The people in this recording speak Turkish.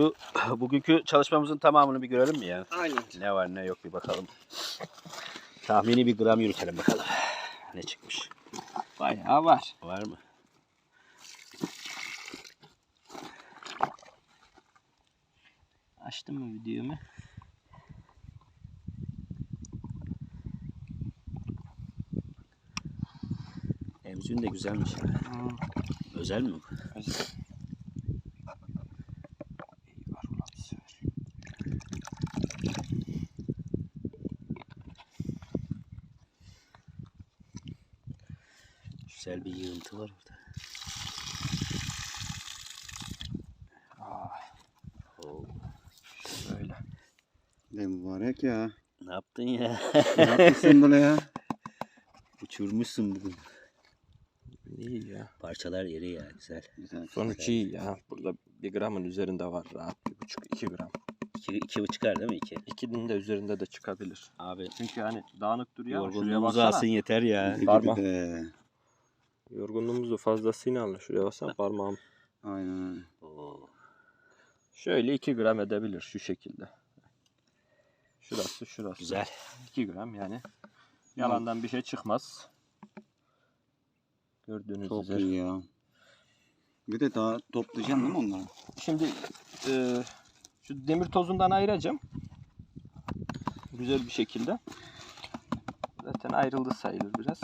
Şu bugünkü çalışmamızın tamamını bir görelim mi ya? Aynen. Ne var ne yok bir bakalım. Tahmini bir gram yürütelim bakalım. Ne çıkmış? Bayağı var. Var mı? Açtın mı videomu? Emzün de güzelmiş. ya. Özel mi bu? Güzel bir yığıntı var orada. Oo, Böyle. Ne mübarek ya. ne yaptın ya? Ne yapmışsın böyle ya? Uçurmuşsun bugün. İyi ya. Parçalar yeri ya güzel. Güzel. Sonuç iyi ya. Burada bir gramın üzerinde var rahat. Bir buçuk, iki gram. İki, iki çıkar değil mi iki? İkinin de üzerinde de çıkabilir. Abi Çünkü hani dağınık duruyor ama şuraya yorgunluğumuz baksana. alsın yeter ya. Parmak. Be. Yorgunluğumuzu fazlasıyla. Şuraya baksana parmağım. Aynen öyle. Oo, Şöyle 2 gram edebilir şu şekilde. Şurası şurası. güzel. 2 gram yani. Yalandan bir şey çıkmaz. Gördüğünüz Çok üzere. iyi ya. Bir de daha toplayacaksın değil mi onları? Şimdi e, şu demir tozundan ayıracağım. Güzel bir şekilde. Zaten ayrıldı sayılır biraz.